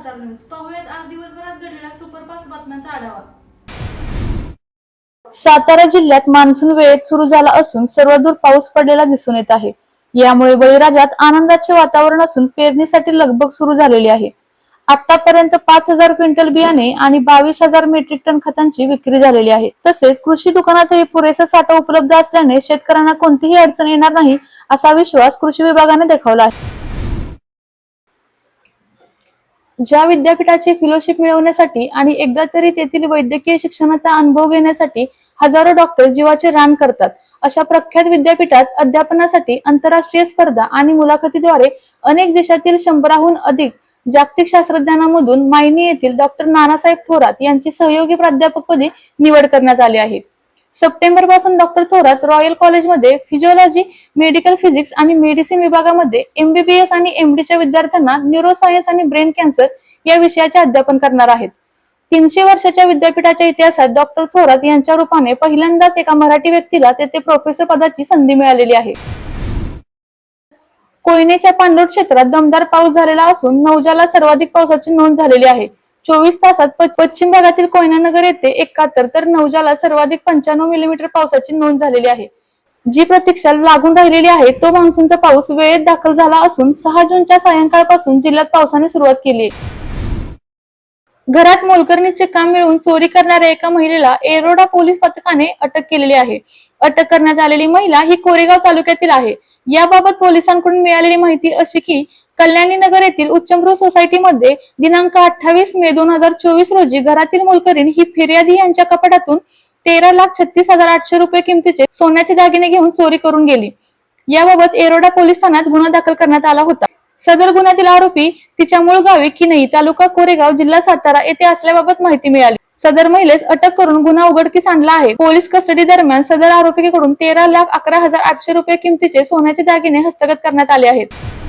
Satara news पाहुयात आज दिवसभरात घडलेल्या सुपरफास्ट बातम्यांचा आढावा. सातारा जिल्ह्यात मान्सून वेळेत सुरू झाला असून सर्वदूर पाऊस पडलेला दिसून येत आहे. यामुळे बळीराजात आनंदाचे वातावरण असून पेरणीसाठी लगबग सुरू झालेली आहे. आतापर्यंत पाच हजार क्विंटल बियाणे आणि बावीस हजार मेट्रिक टन खतांची विक्री झालेली आहे. तसेच कृषी दुकानातही पुरेसा साठा उपलब्ध असल्याने शेतकऱ्यांना कोणतीही अडचण येणार नाही असा विश्वास कृषी विभागाने दाखवला आहे. ज्या विद्यापीठाची फेलोशिप मिळवण्यासाठी आणि एकदा तरी तेथील वैद्यकीय शिक्षणाचा अनुभव घेण्यासाठी हजारो डॉक्टर जीवाचे रान करतात. अशा प्रख्यात विद्यापीठात अध्यापनासाठी आंतरराष्ट्रीय स्पर्धा आणि मुलाखतीद्वारे अनेक देशातील शंभराहून अधिक जागतिक शास्त्रज्ञांमधून मायनी येथील डॉक्टर नानासाहेब थोरात यांची सहयोगी प्राध्यापकपदी निवड करण्यात आली आहे. सप्टेंबरपासून डॉक्टर थोरात रॉयल कॉलेजमध्ये फिजिओलॉजी मेडिकल फिजिक्स आणि मेडिसिन विभागामध्ये एमबीबीएस आणि एमडीच्या विद्यार्थ्यांना न्यूरोसायन्स आणि ब्रेन कॅन्सर या विषयाचे अध्यापन करणार आहेत. तीनशे वर्षाच्या विद्यापीठाच्या इतिहासात डॉक्टर थोरात यांच्या रूपाने पहिल्यांदाच एका मराठी व्यक्तीला तेथे प्रोफेसर पदाची संधी मिळालेली आहे. कोयनेच्या पाणलोट क्षेत्रात दमदार पाऊस झालेला असून नौजाला सर्वाधिक पावसाची नोंद झालेली आहे. चोवीस तासात पश्चिम भागातील कोयनानगर येथे एकाहत्तर तर नवजाला सर्वाधिक पंच्याण्णव मिलीमीटर पावसाची नोंद झालेली आहे. जी प्रतीक्षा लागून राहिलेली आहे तो मान्सूनचा पाऊस वेळेत दाखल झाला असून सहा जूनच्या सायंकाळपासून जिल्ह्यात पावसाने सुरुवात केली घरात मोलकरणीचे काम मिळवून चोरी करणाऱ्या एका महिलेला एरोडा पोलीस पथकाने अटक केलेली आहे. अटक करण्यात आलेली महिला ही कोरेगाव तालुक्यातील आहे. याबाबत पोलिसांकडून मिळालेली माहिती अशी की कल्याणी नगर येथील उच्चभ्रू सोसायटीमध्ये दिनांक अठ्ठावीस मे दोन हजार चोवीस रोजी घरातील मोलकरीण ही फिर्यादी यांच्या कपाटातून तेरा लाख छत्तीस हजार आठशे रुपये किमतीचे सोन्याचे दागिने घेऊन चोरी करून गेली. याबाबत एरोडा पोलीस ठाण्यात गुन्हा दाखल करण्यात आला होता. सदर गुन्ह्यातील आरोपी तिच्या मूळ गावी किनई तालुका कोरेगाव जिल्हा सातारा येथे असल्याबाबत माहिती मिळाली. सदर महिलेस अटक करून गुन्हा उघडकीस आणला आहे. पोलीस कस्टडी दरम्यान सदर आरोपीकडून तेरा लाख अकरा हजार आठशे रुपये किमतीचे सोन्याचे दागिने हस्तगत करण्यात आले आहेत.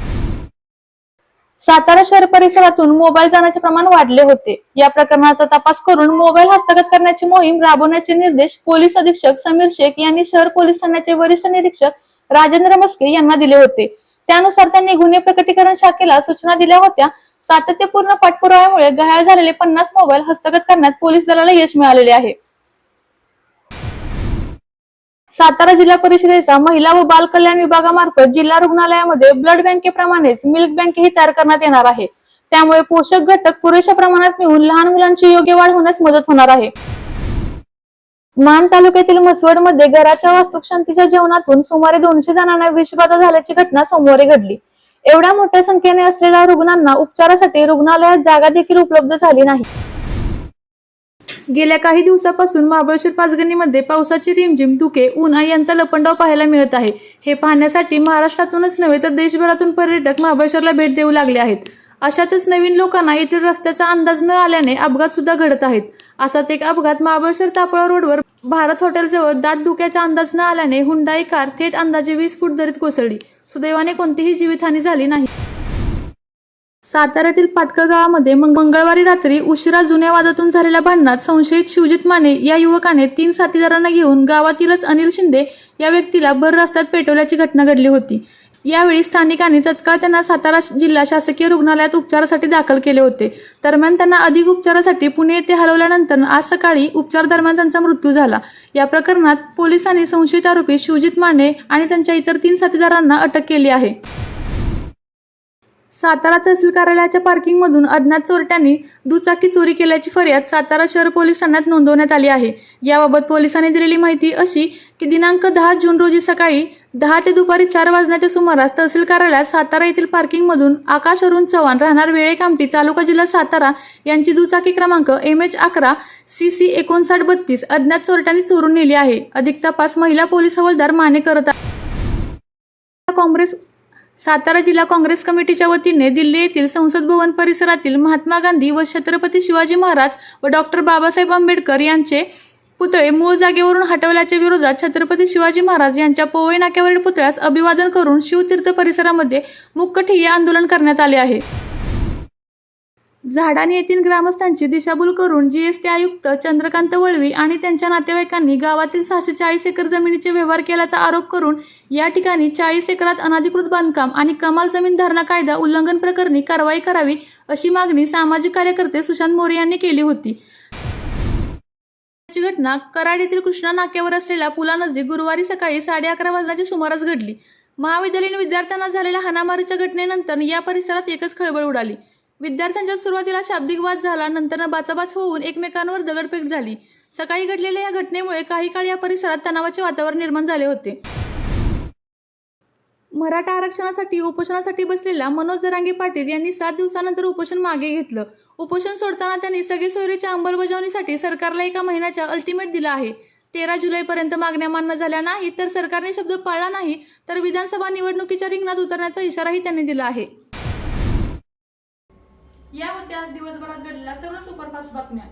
सातारा शहर परिसरातून मोबाईल जाण्याचे प्रमाण वाढले होते. या प्रकरणाचा तपास करून मोबाईल हस्तगत करण्याची मोहीम राबवण्याचे निर्देश पोलीस अधीक्षक समीर शेख यांनी शहर पोलीस ठाण्याचे वरिष्ठ निरीक्षक राजेंद्र मस्के यांना दिले होते. त्यानुसार त्यांनी गुन्हे प्रकटीकरण शाखेला सूचना दिल्या होत्या. सातत्यपूर्ण पाठपुराव्यामुळे गहाळ झालेले पन्नास मोबाईल हस्तगत करण्यात पोलीस दलाला यश मिळालेले आहे. सातारा जिल्हा परिषदेचा महिला व बाल कल्याण विभागामार्फत जिल्हा रुग्णालयामध्ये ब्लड बँकेप्रमाणेच मिल्क बँकही तयार करण्यात येणार आहे. त्यामुळे पोषक घटक पुरेशा प्रमाणात मिळून लहान मुलांची योग्य वाढ होण्यास मदत होणार आहे. मान तालुक्यातील म्हसवडमध्ये घराच्या वास्तुशांतीच्या जेवणातून सुमारे दोनशे जणांना विषबाधा झाल्याची घटना सोमवारी घडली. एवढ्या मोठ्या संख्येने असलेल्या रुग्णांना उपचारासाठी रुग्णालयात जागा देखील उपलब्ध झाली नाही. गेल्या काही दिवसापासून महाबळेश्वर पाचगणीमध्ये पावसाची रिमझिम धुके उन्हा यांचा लपंडाव पाहायला मिळत आहे. हे पाहण्यासाठी महाराष्ट्रातूनच नव्हे तर देशभरातून पर्यटक महाबळेश्वरला भेट देऊ लागले आहेत. अशातच नवीन लोकांना येथील रस्त्याचा अंदाज न आल्याने अपघात सुद्धा घडत आहेत. असाच एक अपघात महाबळेश्वर तापळा रोडवर भारत हॉटेलजवळ दाट धुक्याचा अंदाज न आल्याने हुंडाई कार थेट अंदाजे वीस फूट दरीत कोसळली. सुदैवाने कोणतीही जीवितहानी झाली नाही. साताऱ्यातील पाटकळ गावामध्ये मंगळवारी रात्री उशिरा जुन्या वादातून झालेल्या भांडणात संशयित शिवजित माने या युवकाने तीन साथीदारांना घेऊन गावातीलच अनिल शिंदे या व्यक्तीला भर रस्त्यात पेटवल्याची घटना घडली होती. यावेळी स्थानिकांनी तत्काळ त्यांना सातारा जिल्हा शासकीय रुग्णालयात उपचारासाठी दाखल केले होते. दरम्यान त्यांना अधिक उपचारासाठी पुणे येथे हलवल्यानंतर आज सकाळी उपचार दरम्यान त्यांचा मृत्यू झाला. या प्रकरणात पोलिसांनी संशयित आरोपी शिवजित माने आणि त्यांच्या इतर तीन साथीदारांना अटक केली आहे. सातारा तहसील कार्यालयाच्या पार्किंगमधून अज्ञात चोरट्यांनी दुचाकी चोरी केल्याची फर्याद सातारा शहर पोलीस ठाण्यात नोंदवण्यात आली आहे. याबाबत पोलिसांनी दिलेली माहिती अशी की दिनांक दहा जून रोजी सकाळी दहा ते दुपारी चार वाजण्याच्या सुमारास तहसील कार्यालयात सातारा येथील पार्किंगमधून आकाश अरुण चव्हाण राहणार वेळे कामटी तालुका जिल्हा सातारा यांची दुचाकी क्रमांक एम एच अकरा सी सी एकोणसाठ बत्तीस अज्ञात चोरट्यांनी चोरून नेली आहे. अधिक तपास महिला पोलीस हवालदार माने करत आहेत काँग्रेस सातारा जिल्हा काँग्रेस कमिटीच्या वतीने दिल्ली येथील संसद भवन परिसरातील महात्मा गांधी व छत्रपती शिवाजी महाराज व डॉक्टर बाबासाहेब आंबेडकर यांचे पुतळे मूळ जागेवरून हटवल्याच्या विरोधात छत्रपती शिवाजी महाराज यांच्या पोवई नाक्यावरील पुतळ्यास अभिवादन करून शिवतीर्थ परिसरामध्ये मुक्कठिय्या आंदोलन करण्यात आले आहे. झाडाने येथील ग्रामस्थांची दिशाभूल करून जीएसटी आयुक्त चंद्रकांत वळवी आणि त्यांच्या नातेवाईकांनी गावातील सहाशे चाळीस एकर जमिनीचे व्यवहार केल्याचा आरोप करून या ठिकाणी चाळीस एकरात अनधिकृत बांधकाम आणि कमाल जमीन धारणा कायदा उल्लंघन प्रकरणी कारवाई करावी अशी मागणी सामाजिक कार्यकर्ते सुशांत मोरे यांनी केली होती. घटना कराड येथील कृष्णा नाक्यावर असलेल्या पुलानजीक गुरुवारी सकाळी साडे अकरा वाजण्याची सुमारास घडली. महाविद्यालयीन विद्यार्थ्यांना झालेल्या हाणामारीच्या घटनेनंतर या परिसरात एकच खळबळ उडाली. विद्यार्थ्यांच्या सुरुवातीला शाब्दिक वाद झाला नंतर बाचाबाच होऊन एकमेकांवर दगडफेक झाली. सकाळी घडलेल्या या घटनेमुळे काही काळ या परिसरात तणावाचे वातावरण निर्माण झाले होते. मराठा आरक्षणासाठी उपोषणासाठी बसलेल्या मनोज जरांगे पाटील यांनी सात दिवसानंतर उपोषण मागे घेतलं. उपोषण सोडताना त्यांनी सगळे सोयरीच्या अंमलबजावणीसाठी सरकारला एका महिन्याच्या अल्टिमेट दिला आहे. तेरा जुलैपर्यंत मागण्या मान्य झाल्या नाही तर सरकारने शब्द पाळला नाही तर विधानसभा निवडणुकीच्या रिंगणात उतरण्याचा इशाराही त्यांनी दिला आहे. या होत्या आज दिवसभरात घडलेल्या सर्व सुपरफास्ट बातम्या.